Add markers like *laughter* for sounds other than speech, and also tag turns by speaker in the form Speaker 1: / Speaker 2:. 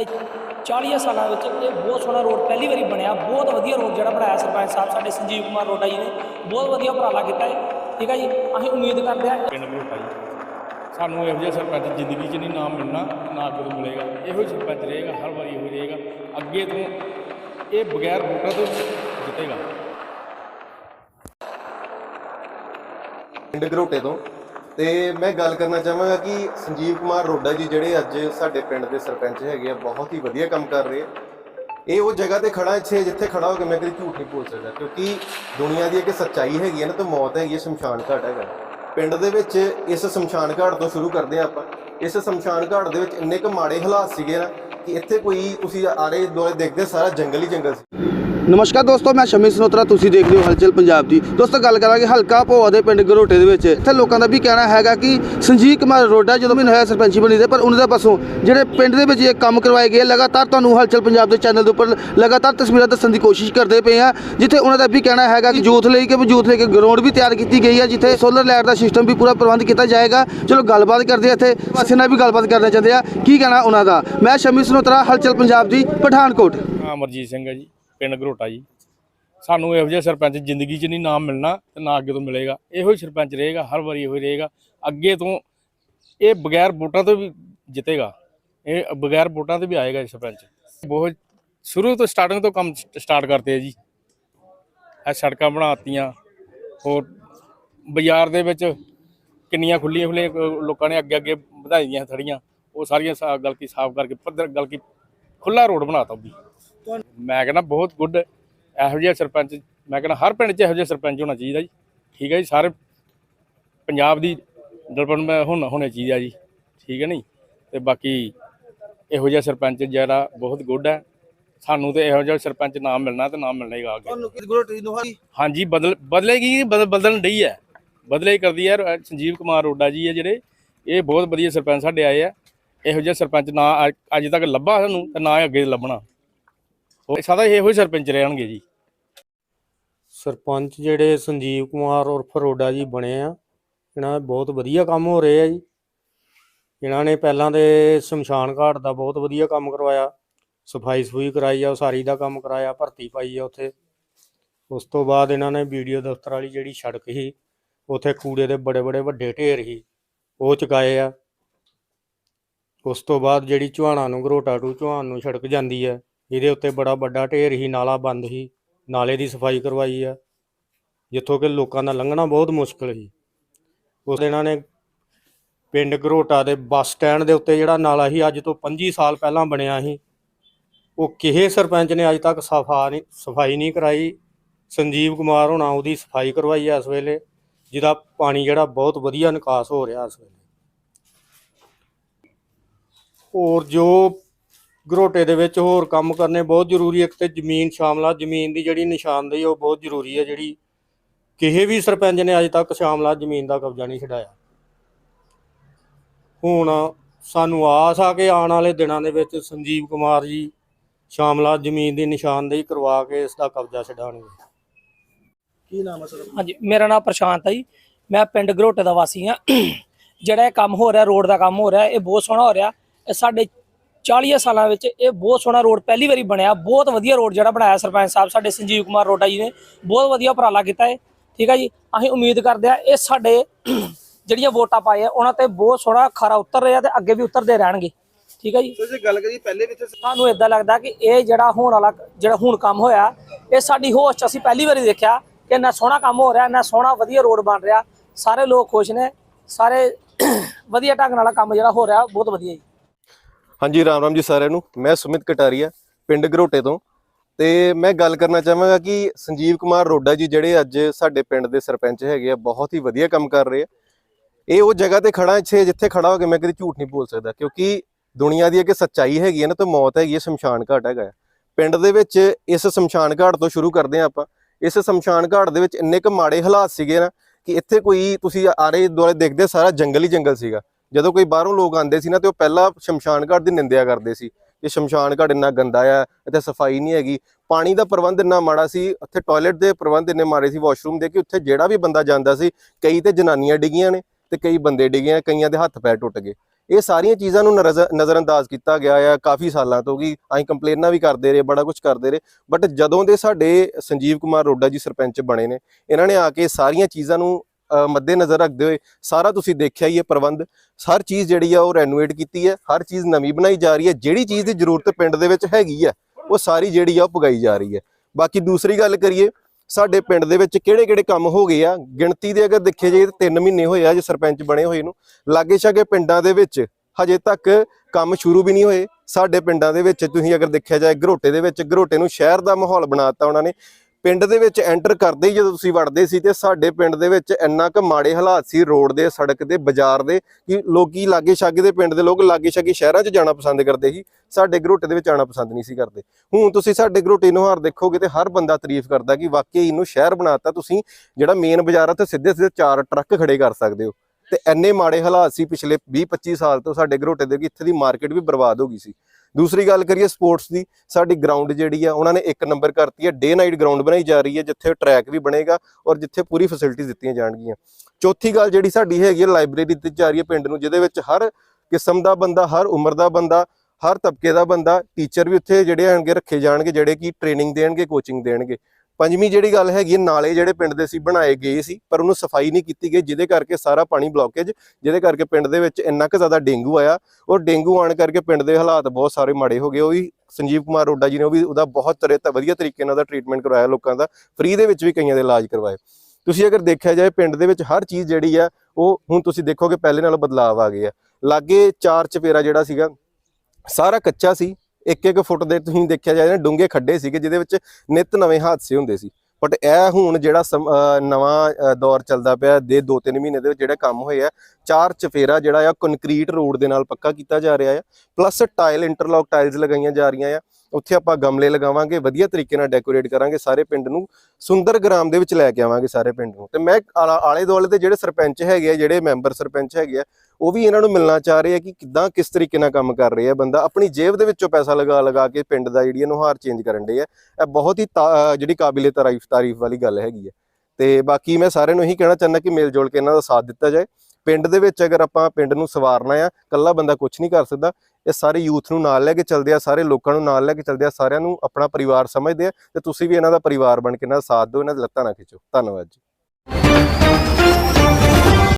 Speaker 1: ਸਾਡੇ 40 ਸਾਲਾਂ ਵਿੱਚ ਇਹ ਬਹੁਤ ਸੋਹਣਾ ਰੋਡ ਪਹਿਲੀ ਵਾਰੀ ਬਣਿਆ ਬਹੁਤ ਵਧੀਆ ਰੋਡ ਜਿਹੜਾ ਬਣਾਇਆ ਸਰਪੰਚ ਸਾਹਿਬ ਸਾਡੇ ਸੰਜੀਵ ਕੁਮਾਰ ਰੋਡਾ ਜੀ ਨੇ। ਬਹੁਤ ਵਧੀਆ ਉਪਰਾਲਾ ਕੀਤਾ ਹੈ ਠੀਕ ਹੈ ਜੀ ਅਸੀਂ ਉਮੀਦ ਕਰਦੇ ਹਾਂ
Speaker 2: ਪਿੰਡ ਮੋਟਾ ਜੀ। ਸਾਨੂੰ ਇਹੋ ਜਿਹਾ ਸਰਪੰਚ ਜ਼ਿੰਦਗੀ 'ਚ ਨਹੀਂ ਨਾਮ ਮਿਲਣਾ ਨਾ ਕਦੋਂ ਮਿਲੇਗਾ। ਇਹੋ ਹੀ ਸਰਪੰਚ ਰਹੇਗਾ ਹਰ ਵਾਰੀ ਇਹੋ ਹੀ ਰਹੇਗਾ। ਅੱਗੇ ਤੋਂ ਇਹ ਬਗੈਰ ਵੋਟਾਂ ਤੋਂ ਜਿੱਤੇਗਾ।
Speaker 3: ਪਿੰਡ ਘਰੋਟੇ ਤੋਂ ਤੇ ਮੈਂ ਗੱਲ ਕਰਨਾ ਚਾਹਾਂਗਾ ਕਿ ਸੰਜੀਵ ਕੁਮਾਰ ਰੋਡਾ ਜੀ ਜਿਹੜੇ ਅੱਜ ਸਾਡੇ ਪਿੰਡ ਦੇ ਸਰਪੰਚ ਹੈਗੇ ਆ, ਬਹੁਤ ਹੀ ਵਧੀਆ ਕੰਮ ਕਰ ਰਹੇ ਆ। ਇਹ ਉਹ ਜਗ੍ਹਾ ਤੇ ਖੜਾ ਇੱਥੇ, ਜਿੱਥੇ ਖੜਾ ਹੋ ਕੇ ਮੈਂ ਕਦੀ ਝੂਠ ਨਹੀਂ ਬੋਲ ਸਕਦਾ, ਕਿਉਂਕਿ ਦੁਨੀਆ ਦੀ ਇੱਕ ਸੱਚਾਈ ਹੈਗੀ ਹੈ ਨਾ ਤੇ ਮੌਤ ਹੈਗੀ ਹੈ ਸ਼ਮਸ਼ਾਨ ਘਾਟ ਹੈਗਾ। ਪਿੰਡ ਦੇ ਵਿੱਚ ਇਸ ਸ਼ਮਸ਼ਾਨ ਘਾਟ ਤੋਂ ਸ਼ੁਰੂ ਕਰਦੇ ਹਾਂ ਆਪਾਂ। ਇਸ ਸ਼ਮਸ਼ਾਨ ਘਾਟ ਦੇ ਵਿੱਚ ਇੰਨੇ ਕੁ ਮਾੜੇ ਹਾਲਾਤ ਸੀਗੇ ਨਾ ਕਿ ਇੱਥੇ ਕੋਈ ਤੁਸੀਂ ਆਰੇ ਦੁਆਲੇ ਦੇਖਦੇ ਸਾਰਾ ਜੰਗਲ ਹੀ ਜੰਗਲ ਸੀ।
Speaker 4: ਨਮਸਕਾਰ ਦੋਸਤੋ, ਮੈਂ ਸ਼ਮੀ ਸਨੋਤਰਾ ਤੁਸੀਂ ਦੇਖ ਰਹੇ ਹੋ ਹਲਚਲ ਪੰਜਾਬ ਦੀ। ਦੋਸਤੋ, ਗੱਲ ਕਰਾਂਗੇ ਹਲਕਾ ਭੋਆ ਦੇ ਪਿੰਡ ਗਰੋਟੇ ਦੇ ਵਿੱਚ। ਇੱਥੇ ਲੋਕਾਂ ਦਾ ਵੀ ਕਹਿਣਾ ਹੈਗਾ ਕਿ ਸੰਜੀਵ ਕੁਮਾਰ ਰੋਡਾ ਜਦੋਂ ਮੈਨੂੰ ਹੋਇਆ ਸਰਪੰਚੀ ਬਣੀ ਦੇ, ਪਰ ਉਹਨਾਂ ਦੇ ਪਾਸੋਂ ਜਿਹੜੇ ਪਿੰਡ ਦੇ ਵਿੱਚ ਇਹ ਕੰਮ ਕਰਵਾਏ ਗਏ ਲਗਾਤਾਰ ਤੁਹਾਨੂੰ ਹਲਚਲ ਪੰਜਾਬ ਦੇ ਚੈਨਲ ਦੇ ਉੱਪਰ ਲਗਾਤਾਰ ਤਸਵੀਰਾਂ ਦੱਸਣ ਦੀ ਕੋਸ਼ਿਸ਼ ਕਰਦੇ ਪਏ ਆ, ਜਿੱਥੇ ਉਹਨਾਂ ਦਾ ਵੀ ਕਹਿਣਾ ਹੈਗਾ ਕਿ ਯੂਥ ਲਈ ਕਿ ਯੂਥ ਲਈ ਕਿ ਗਰਾਊਂਡ ਵੀ ਤਿਆਰ ਕੀਤੀ ਗਈ ਹੈ ਜਿੱਥੇ ਸੋਲਰ ਲਾਈਟ ਦਾ ਸਿਸਟਮ ਵੀ ਪੂਰਾ ਪ੍ਰਬੰਧ ਕੀਤਾ ਜਾਏਗਾ। ਚਲੋ, ਗੱਲਬਾਤ ਕਰਦੇ ਆ ਇੱਥੇ। ਅਸੀਂ ਨਾਲ ਵੀ ਗੱਲਬਾਤ ਕਰਨਾ ਚਾਹੁੰਦੇ ਆ। ਕੀ ਕਹਿਣਾ ਉਹਨਾਂ ਦਾ? ਮੈਂ ਸ਼ਮੀ ਸਨੋਤਰਾ ਹਲਚਲ ਪੰਜਾਬ ਦੀ, ਪਠਾਨਕੋਟ।
Speaker 2: ਅਮਰਜੀਤ ਸਿੰਘ ਹੈ ਜੀ। ਪਿੰਡ ਘਰੋਟਾ ਜੀ। ਸਾਨੂੰ ਇਹੋ ਜਿਹਾ ਸਰਪੰਚ ਜ਼ਿੰਦਗੀ 'ਚ ਨਹੀਂ ਨਾਮ ਮਿਲਣਾ ਤੇ ਨਾ ਅੱਗੇ ਤੋਂ ਮਿਲੇਗਾ। ਇਹੋ ਹੀ ਸਰਪੰਚ ਰਹੇਗਾ, ਹਰ ਵਾਰੀ ਇਹੋ ਹੀ ਰਹੇਗਾ। ਅੱਗੇ ਤੋਂ ਇਹ ਬਗੈਰ ਵੋਟਾਂ ਤੋਂ ਵੀ ਜਿੱਤੇਗਾ। ਇਹ ਬਗੈਰ ਵੋਟਾਂ ਤੋਂ ਵੀ ਆਏਗਾ ਇਹ ਸਰਪੰਚ। ਬਹੁਤ ਸ਼ੁਰੂ ਤੋਂ ਸਟਾਰਟਿੰਗ ਤੋਂ ਕੰਮ ਸਟਾਰਟ ਕਰਤੇ ਆ ਜੀ। ਇਹ ਸੜਕਾਂ ਬਣਾਤੀਆਂ, ਹੋਰ ਬਾਜ਼ਾਰ ਦੇ ਵਿੱਚ ਕਿੰਨੀਆਂ ਖੁੱਲੀਆਂ ਖੁੱਲੀਆਂ ਲੋਕਾਂ ਨੇ ਅੱਗੇ ਅੱਗੇ ਵਧਾਈਆਂ ਥੜੀਆਂ ਉਹ ਸਾਰੀਆਂ ਸਾ- ਗਲਤੀ ਸਾਫ਼ ਕਰਕੇ, ਪੱਧਰ ਗਲਤੀ ਖੁੱਲਾ ਰੋਡ ਬਣਾਤਾ ਉਹ ਵੀ। ਮੈਂ ਕਹਿੰਦਾ ਬਹੁਤ ਗੁੱਡ ਇਹੋ ਜਿਹਾ ਸਰਪੰਚ ਮੈਂ ਕਹਿੰਦਾ ਹਰ ਪਿੰਡ 'ਚ ਇਹੋ ਜਿਹਾ ਸਰਪੰਚ ਹੋਣਾ ਚਾਹੀਦਾ ਜੀ। ਠੀਕ ਹੈ ਜੀ ਸਾਰੇ ਪੰਜਾਬ ਦੀ ਡਿਵੈਲਪਮੈਂਟ ਹੁਣ ਹੋਣਾ ਚਾਹੀਦਾ ਜੀ। ਠੀਕ ਹੈ ਨਹੀਂ? ਤੇ ਬਾਕੀ ਇਹੋ ਜਿਹਾ ਸਰਪੰਚ ਜਿਹੜਾ ਬਹੁਤ ਗੁੱਡ ਹੈ। ਸਾਨੂੰ ਤੇ ਇਹੋ ਜਿਹਾ ਸਰਪੰਚ ਨਾ ਮਿਲਣਾ ਤੇ ਨਾ ਮਿਲਣਾ ਹੀ ਅੱਗੇ
Speaker 4: ਗਰੋਟੇ ਨੂੰ
Speaker 2: ਹਾਂਜੀ ਬਦਲ ਬਦਲੇਗੀ ਬਦਲ ਬਦਲਣ ਡਈ ਹੈ। ਬਦਲੇ ਕਰਦੀ ਹੈ ਸੰਜੀਵ ਕੁਮਾਰ ਰੋਡਾ ਜੀ ਹੈ ਜਿਹੜੇ। ਇਹ ਬਹੁਤ ਵਧੀਆ ਸਰਪੰਚ ਸਾਡੇ ਆਏ ਆ। ਇਹੋ ਜਿਹਾ ਸਰਪੰਚ ਨਾ ਅੱਜ- ਤੱਕ ਲੱਭਾ ਸਾਨੂੰ ਤੇ ਨਾ ਅੱਗੇ ਲੱਭਣਾ। ਉਹ ਸਦਾ ਇਹੋ ਹੀ ਸਰਪੰਚ ਰਹਿਣਗੇ ਜੀ।
Speaker 5: ਸਰਪੰਚ ਜਿਹੜੇ ਸੰਜੀਵ ਕੁਮਾਰ ਉਰਫ ਫਰੋਡਾ ਜੀ ਬਣੇ ਆ, ਇਹਨਾਂ ਦੇ ਬਹੁਤ ਵਧੀਆ ਕੰਮ ਹੋ ਰਹੇ ਆ ਜੀ। ਇਹਨਾਂ ਨੇ ਪਹਿਲਾਂ ਦੇ ਸ਼ਮਸ਼ਾਨ ਘਾਟ ਦਾ ਬਹੁਤ ਵਧੀਆ ਕੰਮ ਕਰਵਾਇਆ, ਸਫ਼ਾਈ ਸਫੂਈ ਕਰਾਈ ਆ ਉਸਾਰੀ ਦਾ ਕੰਮ ਕਰਾਇਆ, ਭਰਤੀ ਪਾਈ ਆ ਉੱਥੇ। ਉਸ ਤੋਂ ਬਾਅਦ ਇਹਨਾਂ ਨੇ ਵੀਡੀਓ ਦਫ਼ਤਰ ਵਾਲੀ ਜਿਹੜੀ ਸੜਕ ਸੀ, ਉੱਥੇ ਕੂੜੇ ਦੇ ਬੜੇ ਬੜੇ ਵੱਡੇ ਢੇਰ ਸੀ, ਉਹ ਚੁਕਾਏ ਆ। ਉਸ ਤੋਂ ਬਾਅਦ ਜਿਹੜੀ ਚੁਹਾਣਾ ਨੂੰ ਘਰੋਟਾ ਟੂ ਚੁਹਾਨ ਨੂੰ ਸੜਕ ਜਾਂਦੀ ਹੈ ਇਹਦੇ ਉੱਤੇ ਬੜਾ ਵੱਡਾ ਢੇਰ ਸੀ ਨਾਲਾ ਬੰਦ ਸੀ ਨਾਲੇ ਦੀ ਸਫ਼ਾਈ ਕਰਵਾਈ ਆ, ਜਿੱਥੋਂ ਕਿ ਲੋਕਾਂ ਦਾ ਲੰਘਣਾ ਬਹੁਤ ਮੁਸ਼ਕਲ ਸੀ। ਉਸ ਇਹਨਾਂ ਨੇ ਪਿੰਡ ਘਰੋਟਾ ਦੇ ਬੱਸ ਸਟੈਂਡ ਦੇ ਉੱਤੇ ਜਿਹੜਾ ਨਾਲਾ ਸੀ, ਅੱਜ ਤੋਂ 25 ਸਾਲ ਪਹਿਲਾਂ ਬਣਿਆ ਸੀ। ਉਹ ਕਿਸੇ ਸਰਪੰਚ ਨੇ ਅੱਜ ਤੱਕ ਸਫਾ ਨਹੀਂ ਸਫ਼ਾਈ ਨਹੀਂ ਕਰਾਈ। ਸੰਜੀਵ ਕੁਮਾਰ ਹੋਣਾ ਉਹਦੀ ਸਫ਼ਾਈ ਕਰਵਾਈ ਆ ਇਸ ਵੇਲੇ, ਜਿਹਦਾ ਪਾਣੀ ਜਿਹੜਾ ਬਹੁਤ ਵਧੀਆ ਨਿਕਾਸ ਹੋ ਰਿਹਾ ਇਸ ਵੇਲੇ। ਹੋਰ ਜੋ ਘਰੋਟੇ ਦੇ ਵਿੱਚ ਹੋਰ ਕੰਮ ਕਰਨੇ ਬਹੁਤ ਜ਼ਰੂਰੀ ਇੱਕ ਤੇ ਜ਼ਮੀਨ ਸ਼ਾਮਲਾ ਜ਼ਮੀਨ ਦੀ ਜਿਹੜੀ ਨਿਸ਼ਾਨਦੇਹੀ ਉਹ ਬਹੁਤ ਜ਼ਰੂਰੀ ਹੈ। ਜਿਹੜੀ ਕਿਸੇ ਵੀ ਸਰਪੰਚ ਨੇ ਅੱਜ ਤੱਕ ਸ਼ਾਮਲਾ ਜ਼ਮੀਨ ਦਾ ਕਬਜ਼ਾ ਨਹੀਂ ਛਡਾਇਆ। ਹੁਣ ਸਾਨੂੰ ਆਸ ਆ ਕਿ ਆਉਣ ਵਾਲੇ ਦਿਨਾਂ ਦੇ ਵਿੱਚ ਸੰਜੀਵ ਕੁਮਾਰ ਜੀ ਸ਼ਾਮਲਾ ਜ਼ਮੀਨ ਦੀ ਨਿਸ਼ਾਨਦੇਹੀ ਕਰਵਾ ਕੇ ਇਸ ਦਾ ਕਬਜ਼ਾ ਛਡਾਉਣਗੇ।
Speaker 4: ਕੀ ਨਾਮ ਹੈ ਸਰ
Speaker 1: ਹਾਂਜੀ ਮੇਰਾ ਨਾਮ ਪ੍ਰਸ਼ਾਂਤ ਹੈ ਜੀ। ਮੈਂ ਪਿੰਡ ਘਰੋਟੇ ਦਾ ਵਾਸੀ ਹਾਂ। ਜਿਹੜਾ ਇਹ ਕੰਮ ਹੋ ਰਿਹਾ ਰੋਡ ਦਾ ਕੰਮ ਹੋ ਰਿਹਾ ਇਹ ਬਹੁਤ ਸੋਹਣਾ ਹੋ ਰਿਹਾ। ਇਹ ਸਾਡੇ 40 ਸਾਲਾਂ ਵਿੱਚ ਇਹ ਬਹੁਤ ਸੋਹਣਾ ਰੋਡ ਪਹਿਲੀ ਵਾਰੀ ਬਣਿਆ ਬਹੁਤ ਵਧੀਆ ਰੋਡ ਜਿਹੜਾ ਬਣਾਇਆ ਸਰਪੰਚ ਸਾਹਿਬ ਸਾਡੇ ਸੰਜੀਵ ਕੁਮਾਰ ਰੋਡਾ ਜੀ ਨੇ। ਬਹੁਤ ਵਧੀਆ ਉਪਰਾਲਾ ਕੀਤਾ ਹੈ ਠੀਕ ਹੈ ਜੀ? ਅਸੀਂ ਉਮੀਦ ਕਰਦੇ ਆ ਇਹ ਸਾਡੇ *clears throat* ਜਿਹੜੀਆਂ ਵੋਟਾਂ ਪਾਏ ਆ ਉਹਨਾਂ ਤੇ ਬਹੁਤ ਸੋਹਣਾ ਖਰਾ ਉਤਰ ਰਿਹਾ ਤੇ ਅੱਗੇ ਵੀ ਉਤਰਦੇ ਰਹਿਣਗੇ ਠੀਕ ਹੈ ਜੀ?
Speaker 4: ਤੁਸੀਂ ਗੱਲ ਕਰੀ ਪਹਿਲੇ ਵੀ
Speaker 1: ਸਾਨੂੰ ਇਦਾਂ ਲੱਗਦਾ ਕਿ ਇਹ ਜਿਹੜਾ ਹੋਣ ਵਾਲਾ ਜਿਹੜਾ ਹੁਣ ਕੰਮ ਹੋਇਆ ਇਹ ਸਾਡੀ ਹੋਸ਼ 'ਚ ਅਸੀਂ ਪਹਿਲੀ ਵਾਰੀ ਦੇਖਿਆ ਕਿ ਇੰਨਾ ਸੋਹਣਾ ਕੰਮ ਹੋ ਰਿਹਾ ਇੰਨਾ ਸੋਹਣਾ ਵਧੀਆ ਰੋਡ ਬਣ ਰਿਹਾ। ਸਾਰੇ ਲੋਕ ਖੁਸ਼ ਨੇ ਸਾਰੇ *clears throat* ਵਧੀਆ ਢੰਗ ਨਾਲ ਕੰਮ ਜਿਹੜਾ ਹੋ ਰਿਹਾ ਬਹੁਤ ਵਧੀਆ ਜੀ।
Speaker 3: ਹਾਂਜੀ, ਰਾਮ ਰਾਮ ਜੀ ਸਾਰਿਆਂ ਨੂੰ। ਮੈਂ ਸੁਮਿਤ ਕਟਾਰੀਆ, ਪਿੰਡ ਗਰੋਟੇ ਤੋਂ। ਤੇ ਮੈਂ ਗੱਲ ਕਰਨਾ ਚਾਹਾਂਗਾ ਕਿ ਸੰਜੀਵ ਕੁਮਾਰ ਰੋਡਾ ਜੀ ਜਿਹੜੇ ਅੱਜ ਸਾਡੇ ਪਿੰਡ ਦੇ ਸਰਪੰਚ ਹੈਗੇ ਆ, ਬਹੁਤ ਹੀ ਵਧੀਆ ਕੰਮ ਕਰ ਰਹੇ ਆ। ਇਹ ਉਹ ਜਗ੍ਹਾ ਤੇ ਖੜਾ ਇੱਥੇ, ਜਿੱਥੇ ਖੜਾ ਹੋ ਕੇ ਮੈਂ ਕਦੀ ਝੂਠ ਨਹੀਂ ਬੋਲ ਸਕਦਾ, ਕਿਉਂਕਿ ਦੁਨੀਆ ਦੀ ਇੱਕ ਸੱਚਾਈ ਹੈਗੀ ਹੈ ਨਾ, ਤੇ ਮੌਤ ਹੈਗੀ ਹੈ ਸ਼ਮਸ਼ਾਨ ਘਾਟ ਹੈਗਾ ਪਿੰਡ ਦੇ ਵਿੱਚ ਇਸ ਸ਼ਮਸ਼ਾਨ ਘਾਟ ਤੋਂ ਸ਼ੁਰੂ ਕਰਦੇ ਹਾਂ ਆਪਾਂ। ਇਸ ਸ਼ਮਸ਼ਾਨ ਘਾਟ ਦੇ ਵਿੱਚ ਇੰਨੇ ਕੁ ਮਾੜੇ ਹਾਲਾਤ ਸੀਗੇ ਨਾ, ਕਿ ਇੱਥੇ ਕੋਈ ਤੁਸੀਂ ਆਰੇ ਦੁਆਲੇ ਦੇਖਦੇ ਸਾਰਾ ਜੰਗਲ ਹੀ ਜੰਗਲ ਸੀਗਾ। ਜਦੋਂ ਕੋਈ ਬਾਹਰੋਂ ਲੋਕ ਆਉਂਦੇ ਸੀ ਨਾ ਤੇ ਉਹ ਪਹਿਲਾਂ ਸ਼ਮਸ਼ਾਨ ਘਾਟ ਦੀ ਨਿੰਦਿਆ ਕਰਦੇ ਸੀ ਕਿ ਸ਼ਮਸ਼ਾਨ ਘਾਟ ਇੰਨਾ ਗੰਦਾ ਆ, ਇੱਥੇ ਸਫ਼ਾਈ ਨਹੀਂ ਹੈਗੀ। ਪਾਣੀ ਦਾ ਪ੍ਰਬੰਧ ਇੰਨਾ ਮਾੜਾ ਸੀ, ਉੱਥੇ ਟਾਇਲਟ ਦੇ ਪ੍ਰਬੰਧ ਇੰਨੇ ਮਾੜੇ ਸੀ ਵਾਸ਼ਰੂਮ ਦੇ, ਕਿ ਉੱਥੇ ਜਿਹੜਾ ਵੀ ਬੰਦਾ ਜਾਂਦਾ ਸੀ, ਕਈ ਤੇ ਜਨਾਨੀਆਂ ਡਿੱਗੀਆਂ ਨੇ ਤੇ ਕਈ ਬੰਦੇ ਡਿੱਗੇ ਕਈਆਂ ਦੇ ਹੱਥ ਪੈਰ ਟੁੱਟ ਗਏ। ਇਹ ਸਾਰੀਆਂ ਚੀਜ਼ਾਂ ਨੂੰ ਨਰਜ਼- ਨਜ਼ਰਅੰਦਾਜ਼ ਕੀਤਾ ਗਿਆ ਆ ਕਾਫੀ ਸਾਲਾਂ ਤੋਂ ਕਿ ਅਸੀਂ ਕੰਪਲੇਨਾਂ ਵੀ ਕਰਦੇ ਰਹੇ, ਬੜਾ ਕੁਝ ਕਰਦੇ ਰਹੇ। ਬਟ ਜਦੋਂ ਦੇ ਸਾਡੇ ਸੰਜੀਵ ਕੁਮਾਰ ਰੋਡਾ ਜੀ ਸਰਪੰਚ ਬਣੇ ਨੇ, ਇਹਨਾਂ ਨੇ ਆ ਕੇ ਸਾਰੀਆਂ ਚੀਜ਼ਾਂ ਨੂੰ ਅ, ਮੱਦੇਨਜ਼ਰ ਰੱਖਦੇ ਹੋਏ ਸਾਰਾ ਤੁਸੀਂ ਦੇਖਿਆ ਹੀ ਹੈ ਪ੍ਰਬੰਧ। ਹਰ ਚੀਜ਼ ਜਿਹੜੀ ਆ ਉਹ ਰੈਨੋਵੇਟ ਕੀਤੀ ਹੈ ਹਰ ਚੀਜ਼ ਨਵੀਂ ਬਣਾਈ ਜਾ ਰਹੀ ਹੈ ਜਿਹੜੀ ਚੀਜ਼ ਦੀ ਜ਼ਰੂਰਤ ਪਿੰਡ ਦੇ ਵਿੱਚ ਹੈਗੀ ਆ ਉਹ ਸਾਰੀ ਜਿਹੜੀ ਆ ਉਹ ਪੁਗਾਈ ਜਾ ਰਹੀ ਹੈ। ਬਾਕੀ ਦੂਸਰੀ ਗੱਲ ਕਰੀਏ ਸਾਡੇ ਪਿੰਡ ਦੇ ਵਿੱਚ ਕਿਹੜੇ ਕਿਹੜੇ ਕੰਮ ਹੋ ਗਏ ਆ? ਗਿਣਤੀ ਦੇ ਅਗਰ ਦੇਖਿਆ ਜਾਏ ਤਾਂ 3 ਮਹੀਨੇ ਹੋਏ ਆ ਜੇ ਸਰਪੰਚ ਬਣੇ ਹੋਏ ਨੂੰ। ਲਾਗੇ ਛਾਗੇ ਪਿੰਡਾਂ ਦੇ ਵਿੱਚ ਹਜੇ ਤੱਕ ਕੰਮ ਸ਼ੁਰੂ ਵੀ ਨਹੀਂ ਹੋਏ। ਸਾਡੇ ਪਿੰਡਾਂ ਦੇ ਵਿੱਚ ਤੁਸੀਂ ਅਗਰ ਦੇਖਿਆ ਜਾਏ ਘਰੋਟੇ ਦੇ ਵਿੱਚ ਘਰੋਟੇ ਨੂੰ ਸ਼ਹਿਰ ਦਾ ਮਾਹੌਲ ਬਣਾਤਾ ਉਹਨਾਂ ਨੇ। ਪਿੰਡ ਦੇ ਵਿੱਚ ਐਂਟਰ ਕਰਦੇ ਹੀ ਜਦੋਂ ਤੁਸੀਂ ਵੜਦੇ ਸੀ ਤੇ ਸਾਡੇ ਪਿੰਡ ਦੇ ਵਿੱਚ ਇੰਨਾ ਕੁ ਮਾੜੇ ਹਾਲਾਤ ਸੀ ਰੋਡ ਦੇ, ਸੜਕ ਦੇ, ਬਾਜ਼ਾਰ ਦੇ, ਕਿ ਲੋਕੀ ਲਾਗੇ ਛਾਗੇ ਦੇ ਪਿੰਡ ਦੇ ਲੋਕ ਲਾਗੇ ਛਾਗੇ ਸ਼ਹਿਰਾਂ 'ਚ ਜਾਣਾ ਪਸੰਦ ਕਰਦੇ ਸੀ, ਸਾਡੇ ਘਰੋਟੇ ਦੇ ਵਿੱਚ ਆਉਣਾ ਪਸੰਦ ਨਹੀਂ ਸੀ ਕਰਦੇ। ਹੁਣ ਤੁਸੀਂ ਸਾਡੇ ਘਰੋਟੇ ਨੂੰ ਹਾਰ ਦੇਖੋਗੇ ਤੇ ਹਰ ਬੰਦਾ ਤਾਰੀਫ ਕਰਦਾ ਕਿ ਵਾਕਈ ਇਹਨੂੰ ਸ਼ਹਿਰ ਬਣਾਤਾ ਤੁਸੀਂ, ਜਿਹੜਾ ਮੇਨ ਬਾਜ਼ਾਰ ਆ ਤੇ ਸਿੱਧੇ ਸਿੱਧੇ ਚਾਰ ਟਰੱਕ ਖੜੇ ਕਰ ਸਕਦੇ ਹੋ। ਤੇ ਐਨੇ ਮਾੜੇ ਹਾਲਾਤ ਸੀ ਪਿਛਲੇ 20 25 ਸਾਲ ਤੋਂ ਸਾਡੇ ਘਰੋਟੇ ਦੇ ਕਿ ਇੱਥੇ ਦੀ ਮਾਰਕੀਟ ਵੀ ਬਰਬਾਦ ਹੋ ਗਈ ਸੀ। ਦੂਸਰੀ ਗੱਲ ਕਰੀਏ ਸਪੋਰਟਸ ਦੀ, ਸਾਡੀ ਗਰਾਊਂਡ ਜਿਹੜੀ ਆ, ਉਹਨਾਂ ਨੇ ਇੱਕ ਨੰਬਰ ਕਰਤੀ ਹੈ ਡੇ ਨਾਈਟ ਗਰਾਊਂਡ ਬਣਾਈ ਜਾ ਰਹੀ ਹੈ ਜਿੱਥੇ ਟਰੈਕ ਵੀ ਬਣੇਗਾ ਔਰ ਜਿੱਥੇ ਪੂਰੀ ਫੈਸਿਲਿਟੀਜ਼ ਦਿੱਤੀਆਂ ਜਾਣਗੀਆਂ। ਚੌਥੀ ਗੱਲ ਜਿਹੜੀ ਸਾਡੀ ਹੈਗੀ ਹੈ ਲਾਇਬ੍ਰੇਰੀ ਦਿੱਤੀ ਜਾ ਰਹੀ ਹੈ ਪਿੰਡ ਨੂੰ, ਜਿਹਦੇ ਵਿੱਚ ਹਰ ਕਿਸਮ ਦਾ ਬੰਦਾ, ਹਰ ਉਮਰ ਦਾ ਬੰਦਾ, ਹਰ ਤਬਕੇ ਦਾ ਬੰਦਾ ਟੀਚਰ ਵੀ ਉੱਥੇ ਜਿਹੜੇ ਆਣਗੇ, ਰੱਖੇ ਜਾਣਗੇ, ਜਿਹੜੇ ਕਿ ਟ੍ਰੇਨਿੰਗ ਦੇਣਗੇ ਕੋਚਿੰਗ ਦੇਣਗੇ। ਪੰਜਵੀਂ ਜਿਹੜੀ ਗੱਲ ਹੈਗੀ ਹੈ, ਨਾਲੇ ਜਿਹੜੇ ਪਿੰਡ ਦੇ ਸੀ, ਬਣਾਏ ਗਏ ਸੀ, ਪਰ ਉਹਨੂੰ ਸਫ਼ਾਈ ਨਹੀਂ ਕੀਤੀ ਗਈ, ਜਿਹਦੇ ਕਰਕੇ ਸਾਰਾ ਪਾਣੀ ਬਲੌਕੇਜ ਜਿਹਦੇ ਕਰਕੇ ਪਿੰਡ ਦੇ ਵਿੱਚ ਇੰਨਾ ਕੁ ਜ਼ਿਆਦਾ ਡੇਂਗੂ ਆਇਆ, ਔਰ ਡੇਂਗੂ ਆਣ ਕਰਕੇ ਪਿੰਡ ਦੇ ਹਾਲਾਤ ਬਹੁਤ ਸਾਰੇ ਮਾੜੇ ਹੋ ਗਏ। ਉਹ ਵੀ ਸੰਜੀਵ ਕੁਮਾਰ ਰੋਡਾ ਜੀ ਨੇ ਉਹ ਵੀ ਉਹਦਾ ਬਹੁਤ ਤਰੇ ਵਧੀਆ ਤਰੀਕੇ ਨਾਲ ਉਹਦਾ ਟ੍ਰੀਟਮੈਂਟ ਕਰਵਾਇਆ ਲੋਕਾਂ ਦਾ ਫ੍ਰੀ ਦੇ ਵਿੱਚ ਵੀ ਕਈਆਂ ਦੇ ਇਲਾਜ ਕਰਵਾਏ। ਤੁਸੀਂ ਅਗਰ ਦੇਖਿਆ ਜਾਏ, ਪਿੰਡ ਦੇ ਵਿੱਚ ਹਰ ਚੀਜ਼ ਜਿਹੜੀ ਆ, ਉਹ ਹੁਣ ਤੁਸੀਂ ਦੇਖੋਗੇ, ਪਹਿਲੇ ਨਾਲੋਂ ਬਦਲਾਅ ਆ ਗਏ ਆ। ਲਾਗੇ ਚਾਰ ਚਪੇਰਾ ਜਿਹੜਾ ਸੀਗਾ, ਸਾਰਾ ਕੱਚਾ ਸੀ ਇੱਕ ਇੱਕ ਫੁੱਟ ਦੇ ਤੁਸੀਂ ਦੇਖਿਆ ਜਾਏ ਨਾ ਡੂੰਘੇ ਖੱਡੇ ਸੀਗੇ ਜਿਹਦੇ ਵਿੱਚ ਨਿਤ ਨਵੇਂ ਹਾਦਸੇ ਹੁੰਦੇ ਸੀ। ਬਟ ਇਹ ਹੁਣ ਜਿਹੜਾ ਸਮ- ਅਹ, ਨਵਾਂ ਦੌਰ ਚੱਲਦਾ ਪਿਆ ਦੇ 2-3 ਮਹੀਨੇ ਦੇ ਵਿੱਚ ਜਿਹੜੇ ਕੰਮ ਹੋਏ ਆ ਚਾਰ ਚਫੇਰਾ ਜਿਹੜਾ ਆ ਕੰਕਰੀਟ ਰੋਡ ਦੇ ਨਾਲ ਪੱਕਾ ਕੀਤਾ ਜਾ ਰਿਹਾ ਆ ਪਲੱਸ ਟਾਇਲ ਇੰਟਰਲੌਕ ਟਾਇਲਸ ਲਗਾਈਆਂ ਜਾ ਰਹੀਆਂ ਆ। ਉੱਥੇ ਆਪਾਂ ਗਮਲੇ ਲਗਾਵਾਂਗੇ, ਵਧੀਆ ਤਰੀਕੇ ਨਾਲ ਡੈਕੋਰੇਟ ਕਰਾਂਗੇ, ਸਾਰੇ ਪਿੰਡ ਨੂੰ ਸੁੰਦਰ ਗ੍ਰਾਮ ਦੇ ਵਿੱਚ ਲੈ ਕੇ ਆਵਾਂਗੇ ਸਾਰੇ ਪਿੰਡ ਨੂੰ। ਤੇ ਮੈਂ ਆਲੇ ਦੁਆਲੇ ਦੇ ਜਿਹੜੇ ਸਰਪੰਚ ਹੈਗੇ ਆ, ਜਿਹੜੇ ਮੈਂਬਰ ਸਰਪੰਚ ਹੈਗੇ ਆ, ਉਹ ਵੀ ਇਹਨਾਂ ਨੂੰ ਮਿਲਣਾ ਚਾਹ ਰਹੇ ਆ ਕਿ ਕਿੱਦਾਂ, ਕਿਸ ਤਰੀਕੇ ਨਾਲ ਕੰਮ ਕਰ ਰਹੇ ਆ ਬੰਦਾ। ਆਪਣੀ ਜੇਬ ਦੇ ਵਿੱਚੋਂ ਪੈਸਾ ਲਗਾ ਲਗਾ ਕੇ ਪਿੰਡ ਦਾ ਜਿਹੜੀ ਨੁਹਾਰ ਚੇਂਜ ਕਰਨ ਦੇ ਆ। ਇਹ ਬਹੁਤ ਹੀ ਤਾ- ਜਿਹੜੀ ਕਾਬਿਲੇ ਤਾਰੀਫ ਤਾਰੀਫ ਵਾਲੀ ਗੱਲ ਹੈਗੀ ਹੈ ਤੇ ਬਾਕੀ ਮੈਂ ਸਾਰਿਆਂ ਨੂੰ ਇਹੀ ਕਹਿਣਾ ਚਾਹੁੰਦਾ ਕਿ ਮਿਲ ਜੋਲ ਕੇ ਇਹਨਾਂ ਦਾ ਸਾਥ ਦਿੱਤਾ ਜਾਏ। ਪਿੰਡ ਦੇ ਵਿੱਚ ਅਗਰ ਆਪਾਂ ਪਿੰਡ ਨੂੰ ਸਵਾਰਨਾ ਆ ਕੱਲਾ ਬੰਦਾ ਕੁਝ ਨਹੀਂ ਕਰ ਸਕਦਾ। ਇਹ ਸਾਰੇ ਯੂਥ ਨੂੰ ਨਾਲ ਲੈ ਕੇ ਚੱਲਦੇ ਆ, ਸਾਰੇ ਲੋਕਾਂ ਨੂੰ ਨਾਲ ਲੈ ਕੇ ਚੱਲਦੇ ਆ, ਸਾਰਿਆਂ ਨੂੰ ਆਪਣਾ ਪਰਿਵਾਰ ਸਮਝਦੇ ਆ ਤੇ ਤੁਸੀਂ ਵੀ ਇਹਨਾਂ ਦਾ ਪਰਿਵਾਰ ਬਣ ਕੇ ਇਹਨਾਂ ਦਾ ਸਾਥ ਦਿਓ, ਇਹਨਾਂ ਦੀ ਲੱਤਾਂ ਨਾ ਖਿੱਚੋ। ਧੰਨਵਾਦ ਜੀ।